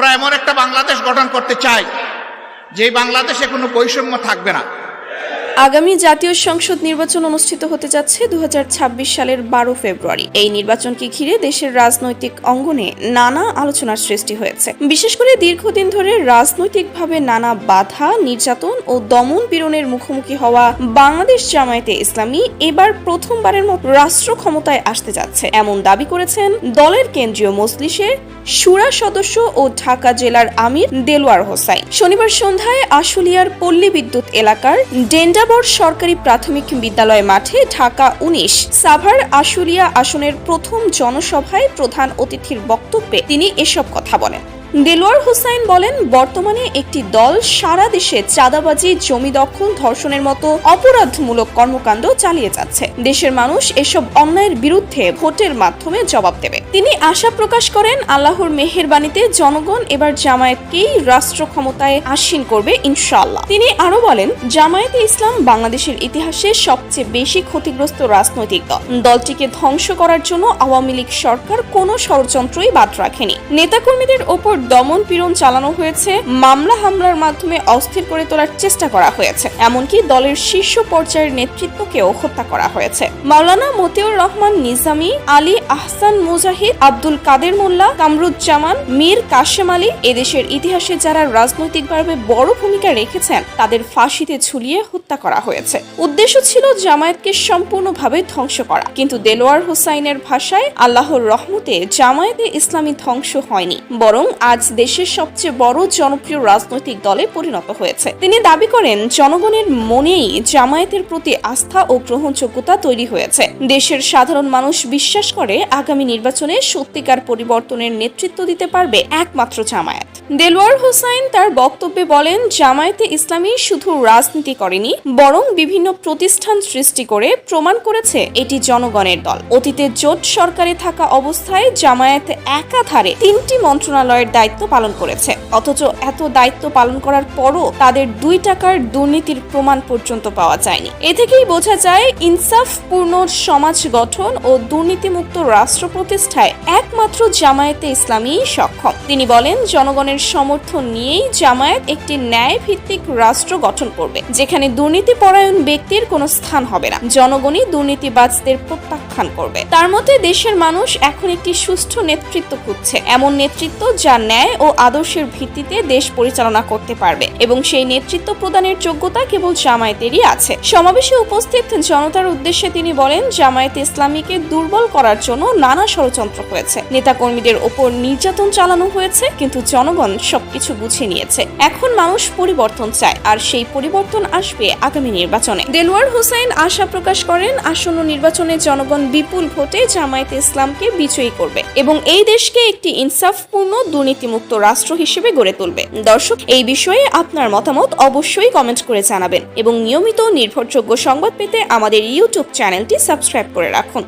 আমরা এমন একটা বাংলাদেশ গঠন করতে চাই যে বাংলাদেশে কোনো বৈষম্য থাকবে না। আগামী জাতীয় সংসদ নির্বাচন অনুষ্ঠিত হতে যাচ্ছে দু হাজার ছাব্বিশ সালের বারো ফেব্রুয়ারি। এই নির্বাচনকে ঘিরে দেশের রাজনৈতিক অঙ্গনে নানা আলোচনার সৃষ্টি হয়েছে। বিশেষ করে দীর্ঘদিন ধরে রাজনৈতিকভাবে নানা বাধা, নির্যাতন ও দমন পীড়নের মুখোমুখি হওয়া বাংলাদেশ জামায়াতে ইসলামী এবার প্রথমবারের মতো রাষ্ট্র ক্ষমতায় আসতে যাচ্ছে। এমন দাবি করেছেন দলের কেন্দ্রীয় মজলিসের সুরা সদস্য ও ঢাকা জেলার আমির দেলোয়ার হোসাইন। শনিবার সন্ধ্যায় আশুলিয়ার পল্লী বিদ্যুৎ এলাকার ডেন্ডাবর সরকারি প্রাথমিক বিদ্যালয় মাঠে ঢাকা উনিশ, সাভার আশুলিয়া আসনের প্রথম জনসভায় প্রধান অতিথির বক্তব্যে তিনি এসব কথা বলেন। দেলোয়ার হুসাইন বলেন, বর্তমানে একটি দল সারা দেশে চাঁদাবাজি, জমি দখল, ধর্ষণের মতো অপরাধমূলক কর্মকাণ্ড চালিয়ে যাচ্ছে। দেশের মানুষ এসব অন্যায়ের বিরুদ্ধে ভোটের মাধ্যমে জবাব দেবে। তিনি আশা প্রকাশ করেন, আল্লাহর মেহেরবানিতে জনগণ এবার জামায়াতকেই রাষ্ট্র ক্ষমতায় আসীন করবে ইনশাআল্লাহ। তিনি আরও বলেন, জামায়াতে ইসলাম বাংলাদেশের ইতিহাসে সবচেয়ে বেশি ক্ষতিগ্রস্ত রাজনৈতিক দল। দলটিকে ধ্বংস করার জন্য আওয়ামী লীগ সরকার কোনো ষড়যন্ত্রই বাদ রাখেনি। নেতাকর্মীদের ওপর দমন পীড়ন চালানো হয়েছে, মামলা হামলার মাধ্যমে অস্থির করে তোলার চেষ্টা করা হয়েছে। এমনকি দলের শীর্ষ পর্যায়ের নেতৃত্বকেও হত্যা করা হয়েছে। মাওলানা মতিউর রহমান নিজামি, আলী আহসান মুজাহিদ, আব্দুল কাদের মোল্লা, কামরুজ্জামান, মীর কাশেম আলী এদেশের ইতিহাসে যারা রাজনৈতিকভাবে বড় ভূমিকা রেখেছেন, তাদের ফাঁসিতে ঝুলিয়ে হত্যা করা হয়েছে। উদ্দেশ্য ছিল জামায়াতকে সম্পূর্ণভাবে ধ্বংস করা। কিন্তু দেলোয়ার হোসাইনের ভাষায় আল্লাহর রহমতে জামায়াতে ইসলামী ধ্বংস হয়নি, বরং আজ দেশের সবচেয়ে বড় জনপ্রিয় রাজনৈতিক দলে পরিণত হয়েছে। তিনি দাবি করেন, জনগণের মনেই জামায়াতের প্রতি আস্থা ও গ্রহণযোগ্যতা তৈরি হয়েছে। দেশের সাধারণ মানুষ বিশ্বাস করে, আগামী নির্বাচনে সত্যিকার পরিবর্তনের নেতৃত্ব দিতে পারবে একমাত্র জামায়াত। দেলোয়ার হোসাইন তার বক্তব্যে বলেন, জামায়াতে ইসলামী শুধু রাজনীতি করেনি, বরং বিভিন্ন প্রতিষ্ঠান সৃষ্টি করে প্রমাণ করেছে এটি জনগণের দল। অতীতে জোট সরকারে থাকা অবস্থায় জামায়াত একাধারে তিনটি মন্ত্রণালয়ের দায়িত্ব পালন করেছে। অথচ এত দায়িত্ব পালন করার পরও তাদের দুই টাকার দুর্নীতির প্রমাণ পর্যন্ত পাওয়া যায়নি। এ থেকেই বোঝা যায় ইনসাফপূর্ণ সমাজ গঠন ও দুর্নীতিমুক্ত রাষ্ট্র প্রতিষ্ঠায় একমাত্র জামায়াতে ইসলামী সক্ষম। তিনি বলেন, জনগণের সমর্থন নিয়েই জামায়াত একটি ন্যায় ভিত্তিক রাষ্ট্র গঠন করবে, যেখানে দুর্নীতি পরায়ণ ব্যক্তির কোনো স্থান হবে না। জনগণই দুর্নীতিবাজদের প্রত্যাখ্যান করবে। তার মতে, দেশের মানুষ এখন একটি সুষ্ঠু নেতৃত্ব খুঁজছে। এমন নেতৃত্ব যা ন্যায় ও আদর্শের ভিত্তিতে দেশ পরিচালনা করতে পারবে এবং সেই নেতৃত্ব প্রদানের যোগ্যতা কেবল জামায়াতেরই আছে। সমাবেশে উপস্থিত জনতার উদ্দেশ্যে তিনি বলেন, জামায়াতে ইসলামীকে দুর্বল করার জন্য নানা ষড়যন্ত্র হয়েছে। নেতাকর্মীদের ওপর নির্যাতন চালানো হয়েছে, কিন্তু জনগণ সবকিছু বুঝে নিয়েছে। এখন মানুষ পরিবর্তন চায়, আর সেই পরিবর্তন আসবে আগামী নির্বাচনে। দেলোয়ার হোসাইন আশা প্রকাশ করেন, আসন্ন নির্বাচনে জনগণ বিপুল ভোটে জামায়াতে ইসলামকে বিজয়ী করবে এবং এই দেশকে একটি ইনসাফপূর্ণ দুর্নীতিমুক্ত রাষ্ট্র হিসেবে গড়ে তুলবে। দর্শক, এই বিষয়ে আপনার মতামত অবশ্যই কমেন্ট করে জানাবেন এবং নিয়মিত নির্ভরযোগ্য সংবাদ পেতে আমাদের ইউটিউব চ্যানেলটি সাবস্ক্রাইব করে রাখুন।